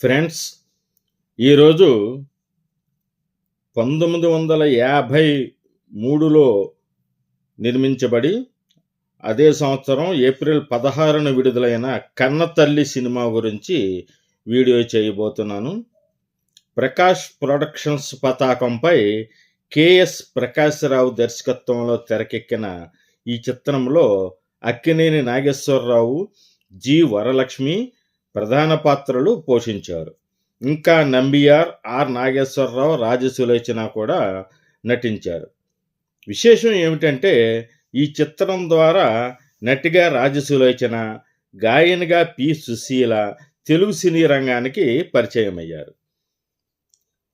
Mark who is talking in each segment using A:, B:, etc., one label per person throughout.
A: Friends ఈరోజు పంతొమ్మిది వందల యాభై మూడులో నిర్మించబడి అదే సంవత్సరం ఏప్రిల్ పదహారున విడుదలైన కన్నతల్లి సినిమా గురించి వీడియో చేయబోతున్నాను. ప్రకాష్ ప్రొడక్షన్స్ పతాకంపై కెఎస్ ప్రకాశ్రావు దర్శకత్వంలో తెరకెక్కిన ఈ చిత్రంలో అక్కినేని నాగేశ్వరరావు జి వరలక్ష్మి ప్రధాన పాత్రలు పోషించారు. ఇంకా నంబియార్ ఆర్ నాగేశ్వరరావు రాజసులోచన కూడా నటించారు. విశేషం ఏమిటంటే ఈ చిత్రం ద్వారా నటిగా రాజసులోచన గాయనిగా పి. సుశీల తెలుగు సినీ రంగానికి పరిచయం అయ్యారు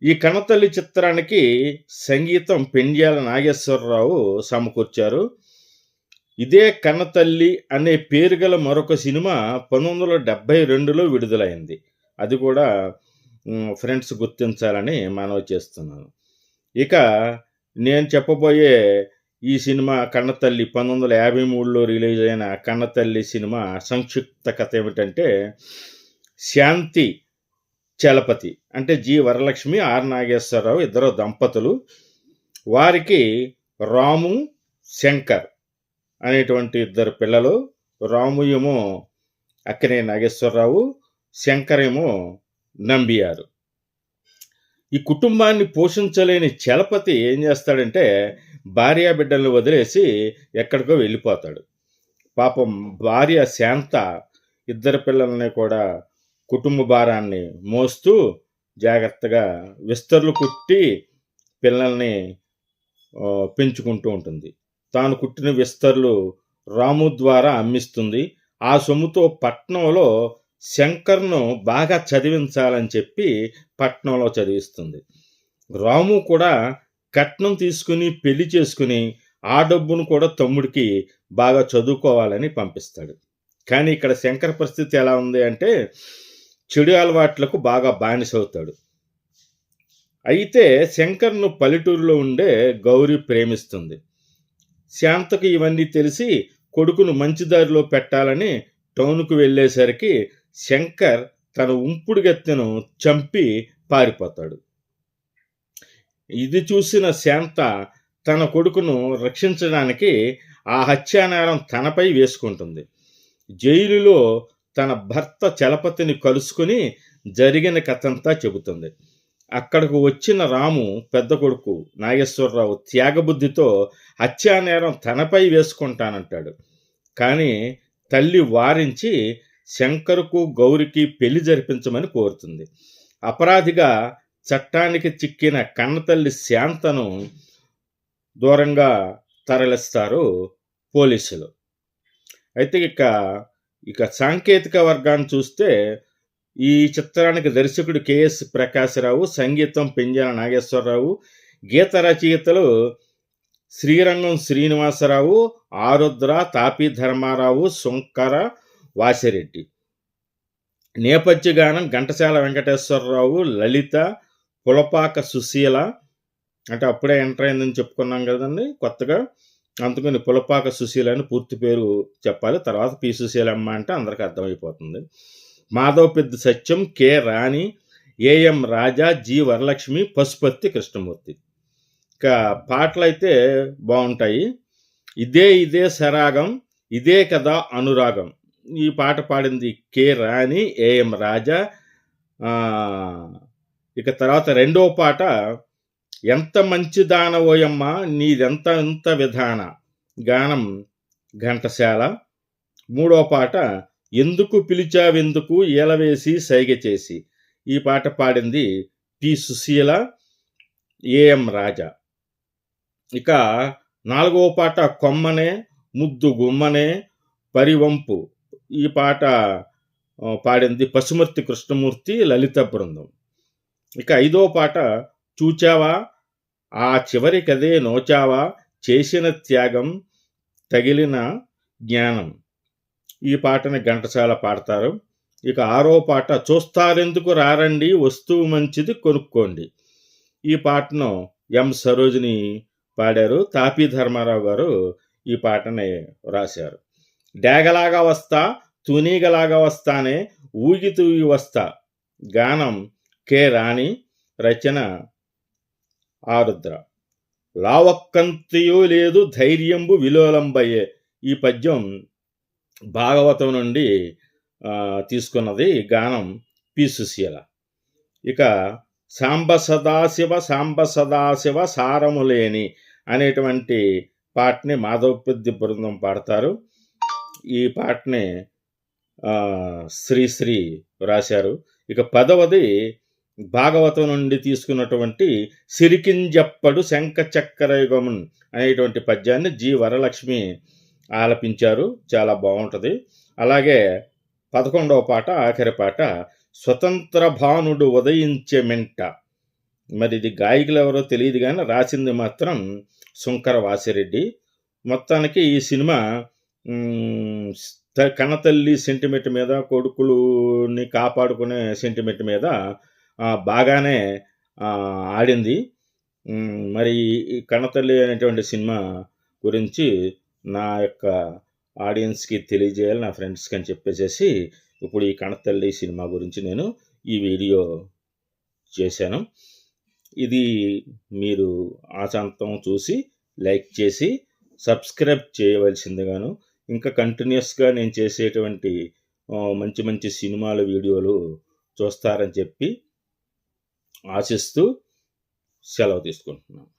A: ఈ కణతల్లి చిత్రానికి సంగీతం పెండ్యాల నాగేశ్వరరావు సమకూర్చారు. ఇదే కన్నతల్లి అనే పేరు గల మరొక సినిమా పంతొమ్మిది వందల డెబ్భై రెండులో విడుదలైంది. అది కూడా ఫ్రెండ్స్ గుర్తించాలని మనవి చేస్తున్నాను. ఇక నేను చెప్పబోయే ఈ సినిమా కన్నతల్లి పంతొమ్మిది వందల యాభై మూడులో రిలీజ్ అయిన కన్నతల్లి సినిమా సంక్షిప్త కథ ఏమిటంటే శాంతి చలపతి అంటే జి వరలక్ష్మి ఆర్ నాగేశ్వరరావు ఇద్దరు దంపతులు. వారికి రాము శంకర్ అనేటువంటి ఇద్దరు పిల్లలు రాము ఏమో అక్కినే నాగేశ్వరరావు శంకరేమో నంబియారు. ఈ కుటుంబాన్ని పోషించలేని చలపతి ఏం చేస్తాడంటే భార్య బిడ్డల్ని వదిలేసి ఎక్కడికో వెళ్ళిపోతాడు. పాపం భార్య శాంత ఇద్దరు పిల్లల్ని కూడా కుటుంబ భారాన్ని మోస్తూ జాగ్రత్తగా విస్తర్లు కుట్టి పిల్లల్ని పెంచుకుంటూ ఉంటుంది. తాను కుట్టిన విస్తర్లు రాము ద్వారా అమ్మిస్తుంది. ఆ సొమ్ముతో పట్నంలో శంకర్ను బాగా చదివించాలని చెప్పి పట్నంలో చదివిస్తుంది. రాము కూడా కట్నం తీసుకుని పెళ్ళి చేసుకుని ఆ డబ్బును కూడా తమ్ముడికి బాగా చదువుకోవాలని పంపిస్తాడు. కానీ ఇక్కడ శంకర్ పరిస్థితి ఎలా ఉంది అంటే చెడు అలవాట్లకు బాగా బానిసవుతాడు అయితే శంకర్ను పల్లెటూరులో ఉండే గౌరీ ప్రేమిస్తుంది. శాంతకు ఇవన్నీ తెలిసి కొడుకును మంచి దారిలో పెట్టాలని టౌన్కు వెళ్ళేసరికి శంకర్ తన ఉంపుడు గత్తెను చంపి పారిపోతాడు. ఇది చూసిన శాంత తన కొడుకును రక్షించడానికి ఆ హత్యానేరం తనపై వేసుకుంటుంది. జైలులో తన భర్త చలపతిని కలుసుకుని జరిగిన కథంతా చెబుతుంది. అక్కడకు వచ్చిన రాము పెద్ద కొడుకు నాగేశ్వరరావు త్యాగబుద్ధితో హత్యానేరం తనపై వేసుకుంటానంటాడు. కానీ తల్లి వారించి శంకరుకు గౌరికి పెళ్ళి జరిపించమని కోరుతుంది. అపరాధిగా చట్టానికి చిక్కిన కన్నతల్లి శాంతను దూరంగా తరలిస్తారు పోలీసులు. అయితే ఇక ఇక సాంకేతిక వర్గాన్ని చూస్తే ఈ చిత్రానికి దర్శకుడు కెఎస్ ప్రకాశరావు సంగీతం పింజాల నాగేశ్వరరావు గీత రచయితలు శ్రీరంగం శ్రీనివాసరావు ఆరుద్ర తాపి ధర్మారావు శంకర వాసిరెడ్డి. నేపథ్య గానం ఘంటసాల వెంకటేశ్వరరావు లలిత పులపాక సుశీల. అంటే అప్పుడే ఎంటర్ అయిందని చెప్పుకున్నాం కదండి కొత్తగా. అందుకని పులపాక సుశీల అని పూర్తి పేరు చెప్పాలి. తర్వాత పి సుశీలమ్మ అంటే అందరికీ అర్థమైపోతుంది. మాధవ్ పెద్ద Satyam K Rani AM Raja G Varalakshmi Pasupathi Krishnamurthy. ఇక పాటలు అయితే బాగుంటాయి. ఇదే ఇదే సరాగం ఇదే కదా అనురాగం. ఈ పాట పాడింది కె రాణి ఏఎం రాజా. ఇక తర్వాత రెండవ పాట ఎంత మంచి దానవోయమ్మ నీదెంత ఎంత విధాన. గానం ఘంటశాల మూడో పాట ఎందుకు పిలిచావెందుకు ఏలవేసి సైగ చేసి? ఈ పాట పాడింది పి. సుశీల ఏఎం రాజా. ఇక నాలుగవ పాట కొమ్మనే ముద్దు గుమ్మనే పరివంపు. ఈ పాట పాడింది పశుమర్తి కృష్ణమూర్తి లలిత బృందం. ఇక ఐదో పాట చూచావా? ఆ చివరికదే నోచావా? చేసిన త్యాగం తగిలిన జ్ఞానం. ఈ పాటని ఘంటసాల పాడతారు. ఇక ఆరో పాట చూస్తారెందుకు రారండి వస్తువు మంచిది కొనుక్కోండి. ఈ పాటను ఎం సరోజిని పాడారు. తాపీ ధర్మారావు గారు ఈ పాటని రాశారు. డేగలాగా వస్తా తునీగలాగా వస్తానే ఊగి తూగి వస్తా. గానం కె రాణి రచన ఆరుద్ర. లావక్కంతయో లేదు ధైర్యంబు విలోలంబయ్యే. ఈ పద్యం భాగవతం నుండి తీసుకున్నది గానం పి. సుశీల. ఇక సాంబ సదాశివ సాంబ సదాశివ సారములేని అనేటువంటి పాటని మాధవపెద్ది బృందం పాడతారు. ఈ పాటని శ్రీశ్రీ రాశారు. ఇక పదవది భాగవతం నుండి తీసుకున్నటువంటి సిరికింజప్పడు శంఖ చక్రయుగమున్ అనేటువంటి పద్యాన్ని జి. వరలక్ష్మి ఆలపించారు. చాలా బాగుంటుంది. అలాగే పదకొండవ పాట ఆఖరి పాట స్వతంత్ర భానుడు ఉదయించే మెంట మరి ఇది గాయకులు ఎవరో తెలియదు కానీ రాసింది మాత్రం శంకర వాసిరెడ్డి. మొత్తానికి ఈ సినిమా త- కన్నతల్లి సెంటిమెంట్ మీద కొడుకులుని కాపాడుకునే సెంటిమెంట్ మీద బాగానే ఆడింది. మరి కణతల్లి కన్నతల్లి అనేటువంటి సినిమా గురించి నా యొక్క ఆడియన్స్కి తెలియజేయాలి నా ఫ్రెండ్స్కి అని చెప్పేసేసి ఇప్పుడు ఈ కణతల్లి సినిమా గురించి నేను ఈ వీడియో చేశాను. ఇది మీరు ఆశాంతం చూసి లైక్ చేసి సబ్స్క్రైబ్ చేయవలసిందిగాను ఇంకా కంటిన్యూస్గా నేను చేసేటువంటి మంచి మంచి సినిమాల వీడియోలు చూస్తారని చెప్పి ఆశిస్తూ సెలవు తీసుకుంటున్నాను.